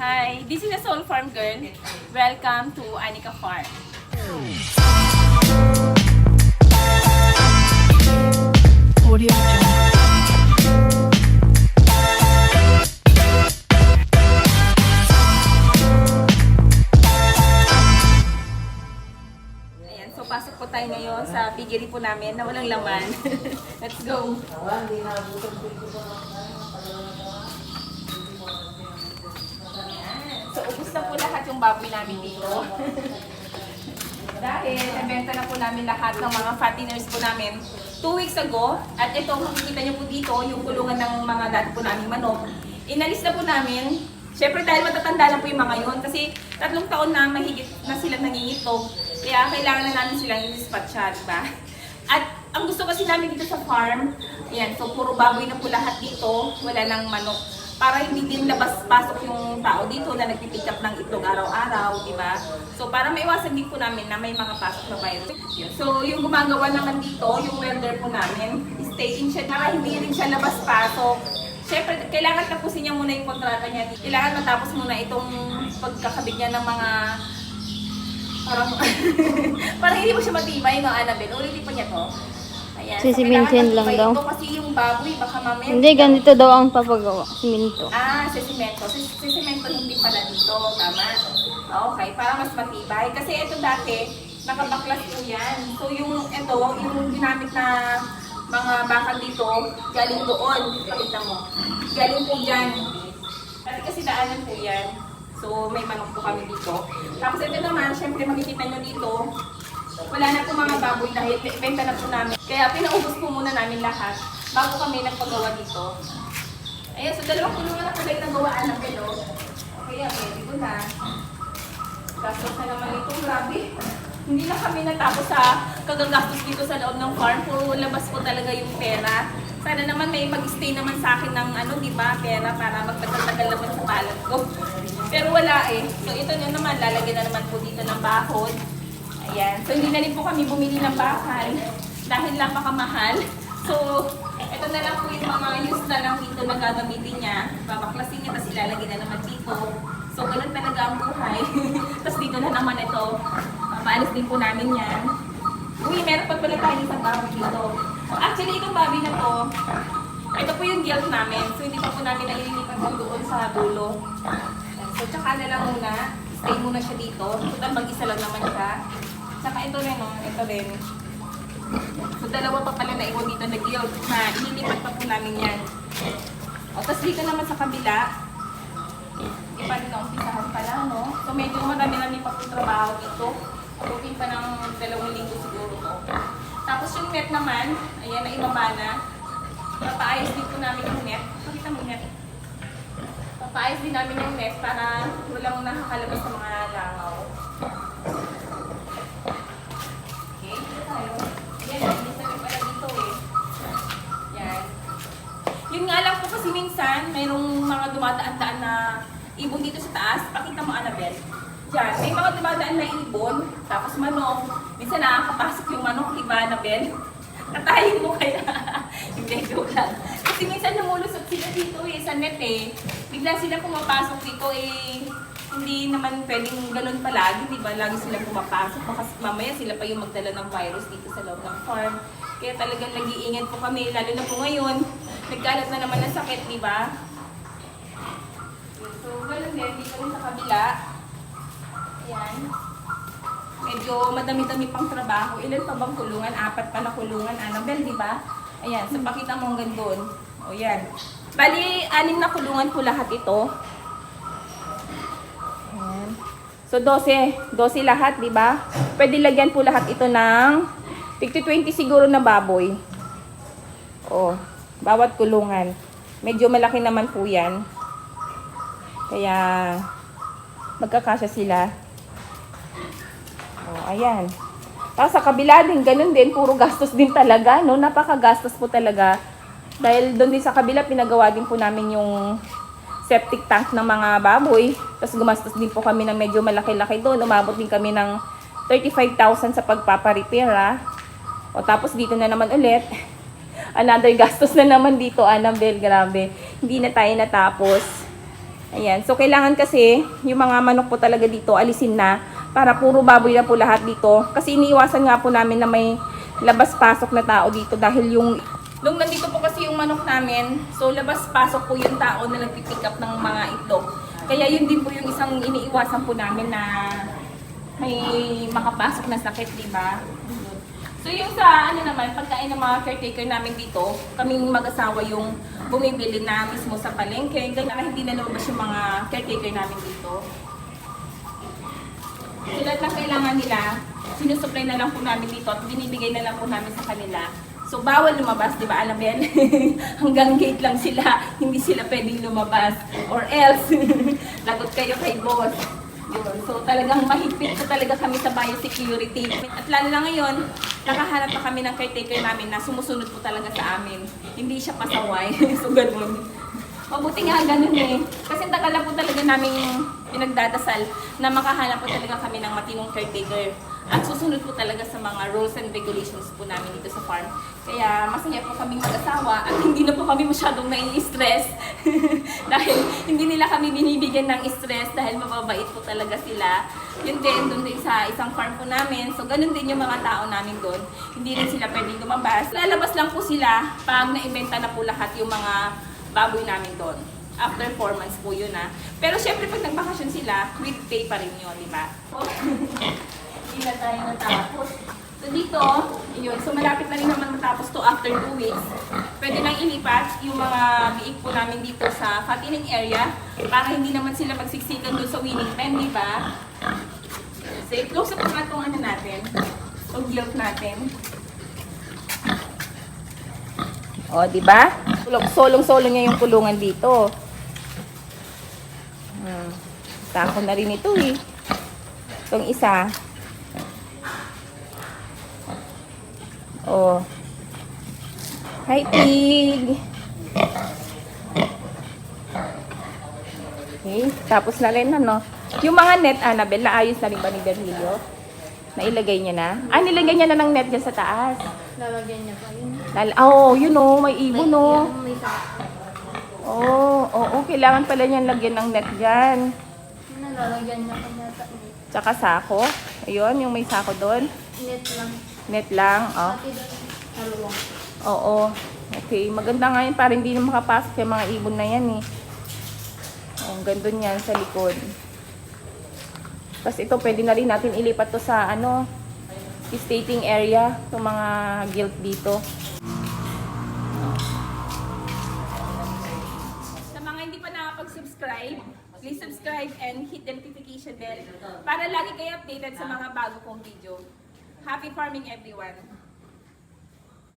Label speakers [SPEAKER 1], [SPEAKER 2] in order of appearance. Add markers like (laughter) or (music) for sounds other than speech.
[SPEAKER 1] Hi, this is a Soul Farm Girl. Welcome to Anika Farm.
[SPEAKER 2] Audio.
[SPEAKER 1] Ayan, so pasok po tayo ngayon sa piggery po namin na walang laman. (laughs) Let's go! Ayan. So, ubus na po lahat yung baboy namin dito. Dahil, nabenta na po namin lahat ng mga fatteners po namin two weeks ago. At ito, makikita nyo po dito, yung kulungan ng mga dati po namin manok. Inalis na po namin. Siyempre dahil matatanda na po yung mga yun. Kasi tatlong taon na mahigit na sila nangingitog. Kaya kailangan na namin silang i-dispatcha, diba? At ang gusto kasi namin dito sa farm, ayan, so puro baboy na po lahat dito, wala nang manok. Para hindi din labas-pasok yung tao dito na nagpipick up ng itlog araw-araw, di ba? So para maiwasan din po namin na may mga pasok na virus. So yung gumagawa naman dito, yung welder po namin, stay in siya para hindi rin siya labas-pasok. Siyempre, kailangan tapusin niya muna yung kontrata niya. Kailangan matapos muna itong pagkakabit niya ng mga parang (laughs) parang hindi mo siya matibay no Annabelle. Ulitin pa niya to. Ayan.
[SPEAKER 3] Sisimintuhin
[SPEAKER 1] kailangan
[SPEAKER 3] lang daw.
[SPEAKER 1] Ito kasi yung baboy, baka mamaya.
[SPEAKER 3] Hindi, ganito daw ang papagawa.
[SPEAKER 1] Ah, simento. Sa, sa simento hindi pala dito. Tama. Okay, para mas matibay. Kasi ito dati, nakabaklas po yan. So yung ito, yung ginamit na mga bakal dito, galing doon. Pakita mo. Galing po dyan. Dati kasi daanan po yan. So may manok po kami dito. Tapos ito naman, syempre makikita nyo dito, wala na po mga baboy dahil benta na po namin. Kaya pinaubos po muna namin lahat bago kami nagpagawa dito. Ayan, so dalawang kulungan na pala yung nagawaan ng pelo. Okay, okay, dito na. Gastos na naman ito, grabe. Hindi na kami natapos sa kagagastos dito sa loob ng farm. Puro labas po talaga yung pera. Sana naman may mag-stay naman sa akin ng ano, di ba, pera para magpatagal naman sa palad ko. Pero wala eh. So ito na naman, lalagyan na naman po dito ng bakod. So hindi na rin po kami bumili ng bakal (laughs) dahil napakamahal. So, ito na lang po yung mga use na lang dito na gagamitin niya. Babaklasin niya, tapos ilalagay na naman dito. So, ganun talaga ang buhay. (laughs) tapos dito na naman ito. Maalis din po namin yan. Uy, meron pa pala tayo isang baboy dito. So, actually, itong baboy na to, ito po yung guilt namin. So, hindi pa po namin naililipat po doon sa dulo. So, tsaka na lang muna. Stay muna siya dito. Total, mag-isa lang naman siya. Tsaka ito rin, no? Ito rin. So, dalawa pa pala na iwan dito na guild na inilipat pa po namin yan. O, tapos dito naman sa kabila, hindi pa rin naumpisahan pala, no? So, medyo marami-rami pa po trabaho dito. Abutin pa ng dalawang linggo siguro to. Tapos yung net naman, ayan, na ibaba na. Papaayos din po namin yung net. Pakita mo net. Papaayos din namin yung net para walang nakakalabas sa mga langaw. Okay, dito tayo. Yan, hindi sa pala dito eh. Yan. Yun nga lang po kasi minsan, mayroong mga dumadaan-daan na ibon dito sa taas. Pakita mo, Annabelle. Yan, may mga dumadaan na ibon, tapos manok. Minsan nakakapasok yung manok, di ba, Annabelle? (laughs) Katayin mo kaya. (laughs) Hindi, joke lang. Kasi minsan numulusot sila dito eh, sa net eh. Bigla sila pumapasok dito eh. Hindi naman pwedeng ganun palagi, di ba? Lagi sila pumapasok. Baka mamaya sila pa yung magdala ng virus dito sa loob ng farm. Kaya talagang nag-iingat po kami, lalo na po ngayon. Nagkalat na naman ng sakit, di ba? So, ganun din. Dito rin sa kabila. Ayan. Medyo madami-dami pang trabaho. Ilan pa bang kulungan? Apat pa na kulungan, Annabelle, di ba? Ayan, so pakita mo hanggang doon. O yan. Bali, anim na kulungan po lahat ito. Ayan. So 12, 12 lahat, di ba? Pwede lagyan po lahat ito ng 50-20 siguro na baboy. O, bawat kulungan. Medyo malaki naman po yan. Kaya, magkakasya sila. Oh, ayan. Tapos sa kabila din, ganun din, puro gastos din talaga, no? Napakagastos po talaga. Dahil doon din sa kabila, pinagawa din po namin yung septic tank ng mga baboy. Tapos gumastos din po kami ng medyo malaki-laki doon. Umabot din kami ng 35,000 sa pagpaparepair, ah. O tapos dito na naman ulit. Another gastos na naman dito, Annabelle, grabe. Hindi na tayo natapos. Ayan. So, kailangan kasi yung mga manok po talaga dito alisin na para puro baboy na po lahat dito. Kasi iniiwasan nga po namin na may labas-pasok na tao dito dahil yung Nung nandito po kasi yung manok namin, so labas-pasok po yung tao na nagpipick up ng mga itlog. Kaya yun din po yung isang iniiwasan po namin na may makapasok na sakit, di ba? So yung sa ano naman, pagkain ng mga caretaker namin dito, kaming mag-asawa yung bumibili na mismo sa palengke, ganyan na hindi na lumabas yung mga caretaker namin dito. Sila na kailangan nila, sinusupply na lang po namin dito at binibigay na lang po namin sa kanila. So bawal lumabas, di ba? Alam yan? (laughs) Hanggang gate lang sila, hindi sila pwedeng lumabas. Or else, (laughs) lagot kayo kay boss. Yun. So talagang mahigpit po talaga kami sa biosecurity. At lalo na ngayon, nakahanap pa kami ng caretaker namin na sumusunod po talaga sa amin. Hindi siya pasaway. (laughs) so ganun. Mabuti nga ganun eh. Kasi takala po talaga namin pinagdadasal na makahanap po talaga kami ng matinong caretaker. At susunod po talaga sa mga rules and regulations po namin dito sa farm. Kaya masaya po kaming mag-asawa at hindi na po kami masyadong nai-stress. (laughs) dahil hindi nila kami binibigyan ng stress dahil mababait po talaga sila. Yun din, doon din sa isang farm po namin. So, ganun din yung mga tao namin doon. Hindi rin sila pwedeng lumabas. Lalabas lang po sila pag na-inventa na po lahat yung mga baboy namin doon. After 4 months po yun ah. Pero syempre pag nagbakasyon sila, with pay pa rin yun, di ba? (laughs) Hindi na tayo natapos. So dito, yun. So malapit na rin naman matapos to after 2 weeks. Pwede nang ilipat yung mga biik po namin dito sa fattening area para hindi naman sila magsiksikan doon sa winning pen, di ba? So i-close up naman itong ano natin, itong guilt natin. O, di ba? Solong-solong niya yung kulungan dito. Hmm. Tako na rin ito eh. Itong isa. Oh. Hi, pig. Okay, tapos na rin ano. Yung mga net, Annabelle, naayos na rin ba ni Berlilio? Nailagay niya na? Ah, nilagay niya na ng net dyan sa taas.
[SPEAKER 3] Lalagyan niya pa yun.
[SPEAKER 1] Lal oh, yun oh, may ibon oh.
[SPEAKER 3] Sako.
[SPEAKER 1] Oh, oo, kailangan pala niyan lagyan ng net dyan.
[SPEAKER 3] Nalalagyan niya pa yata. Net.
[SPEAKER 1] Tsaka sako. Ayun, yung may sako doon.
[SPEAKER 3] Net lang.
[SPEAKER 1] Net lang, oh.
[SPEAKER 3] Pati doon. Haluwang.
[SPEAKER 1] Oo. Okay, maganda nga yun para hindi na makapasok yung mga ibon na yan eh. Oh, ang ganda niyan sa likod. Tapos ito, pwede na rin natin ilipat to sa ano, stating area, itong mga guild dito. Subscribe and hit the notification bell para lagi kayo updated sa mga bago kong video. Happy farming everyone!